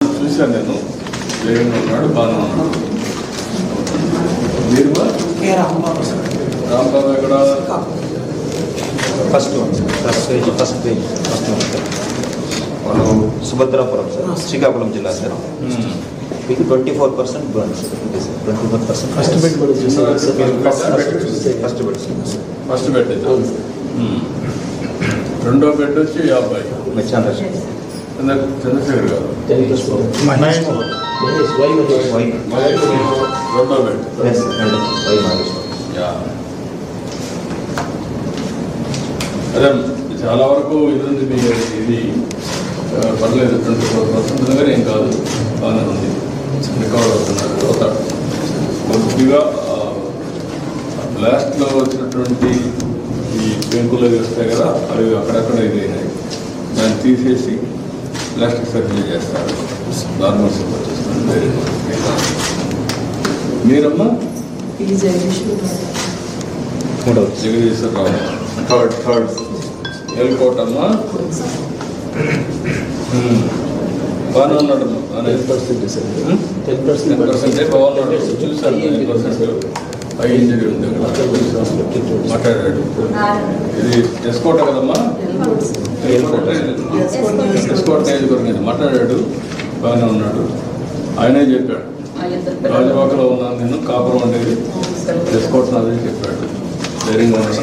చూశాను నేను ధైర్యంగా ఉన్నాడు బాగా ఉన్నాడు మీరు రాంబాబు ఎక్కడ first first page first page first మనం సుభద్రాపురం సార్ శ్రీకాకుళం జిల్లా సార్ మీకు twenty four percent burns okay sir twenty four percent first bed first bed first bed first bed రెండో బెడ్ వచ్చి యాభై. చంద్రశేఖర్ గారు. రెండో బెడ్. అదే చాలా వరకు ఇది మీ ఇది పర్లేదు ట్వంటీ ఫోర్ పర్సెంట్ కానీ ఏం కాదు. బాగానే ఉంది. రికవర్ అవుతున్నారు. అవుతాడు కొద్దిగా లాస్ట్లో వచ్చినటువంటి ఈ పెంకులు వస్తాయి కదా అవి అక్కడక్కడ ఇది అయినాయి దాన్ని తీసేసి ప్లాస్టిక్ సర్జరీ చేస్తారు. నార్మల్ వేరే ఏం కాదు. మీరమ్మా? మూడవది జగదీశ్వరరావు థర్డ్ థర్డ్ ఏలుకోటమ్మా బాగానే ఉన్నాడమ్మా. Ten percent? టెన్ పర్సెంట్ బాగున్నాడు. చూశాను టెన్ పర్సెంట్ ఐ ఇంజరీ ఉంది అక్కడ. మాట్లాడాడు ఇది ఎస్కోట కదమ్మా ఎస్కోట నియోజకవర్గం. మాట్లాడాడు బాగానే ఉన్నాడు ఆయనే చెప్పాడు రాజవాకలో ఉన్నాను నేను కాపురం ఉండేది ఎస్కోట్ నాదని చెప్పాడు ధైర్యంగా ఉన్నాడు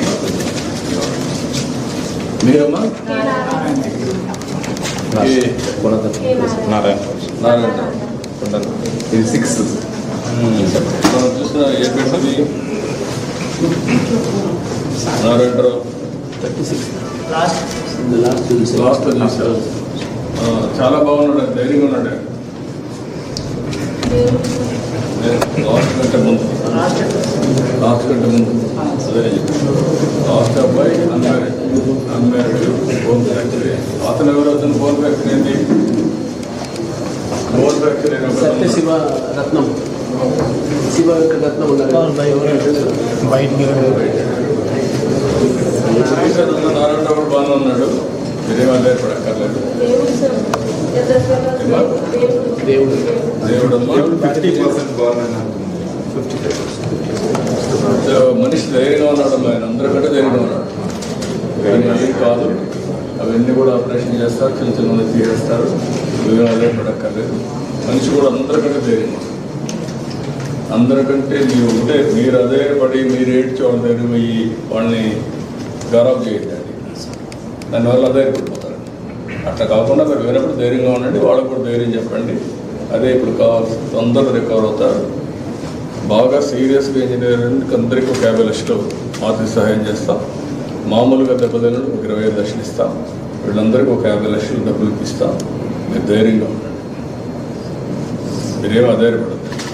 మీరమ్మా నారాయణ నారాయణ ఇది సిక్స్ మనం చూసిన ఏ నారాయణరావు సిక్స్ లాస్ట్ లాస్ట్ చూసారు చాలా బాగున్నాడు ధైర్యంగా ఉన్నాడు లాస్ట్ కంటే ముందు లాస్ట్ కంటే ముందు అదే లాస్ట్ అబ్బాయి అన్మ్యారీడ్ అన్మ్యారీడ్ ఫోన్ ఫ్యాక్టరీ అతను ఎవరు అతను ఫోన్ ఫ్యాక్టరీ ఏంటి ఫోన్ ఫ్యాక్టరీ శివ రత్నం. శివ వెంకట రత్నం ఉన్నారు బయటికి నారాయణరావు కూడా బాగానే ఉన్నాడు మీరేం ఆధారపడక్కర్లేదు దేవుడు దేవుడు ఫిఫ్టీ పర్సెంట్ బాగున్నాను మనిషి ధైర్యంగా ఉన్నాడు ఆయన అందరికంటే ధైర్యంగా ఉన్నాడు కానీ ఏం కాదు అవన్నీ కూడా ఆపరేషన్ చేస్తారు చిన్న చిన్న తీసేస్తారు నువ్వేం ఆధారపడక్కర్లేదు మనిషి కూడా అందరికంటే ధైర్యంగా అందరికంటే మీరు ఉంటే మీరు అదే పడి మీరు ఏడ్చో వాళ్ళ దగ్గర పోయి వాళ్ళని గౌరవ చేయండి. దానివల్ల అధైర్యపడిపోతారు అట్లా కాకుండా మీరు వినప్పుడు ధైర్యంగా ఉండండి వాళ్ళకు కూడా ధైర్యం చెప్పండి. అదే ఇప్పుడు కావాల్సి తొందరగా రికవర్ అవుతారు. బాగా సీరియస్గా ఇంజనీరింగ్ అందరికీ ఒక యాభై లక్షలు ఆర్థిక సహాయం చేస్తాం. మామూలుగా దెబ్బతినడు ఒక ఇరవై ఐదు లక్షలు ఇస్తాం. వీళ్ళందరికీ ఒక యాభై లక్షలు డబ్బులు ఇప్పిస్తాం. మీరు ధైర్యంగా ఉండండి. మీరేం ఆధారపడదు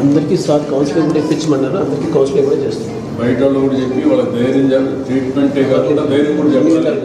అందరికీ సార్ కౌన్సిలింగ్ కూడా ఇప్పించమన్నారు. అందరికీ కౌన్సిలింగ్ కూడా చేస్తున్నాం బయట వాళ్ళు కూడా చెప్పి వాళ్ళకి ధైర్యం ట్రీట్మెంటే కాకుండా ధైర్యం కూడా చెప్పాలి.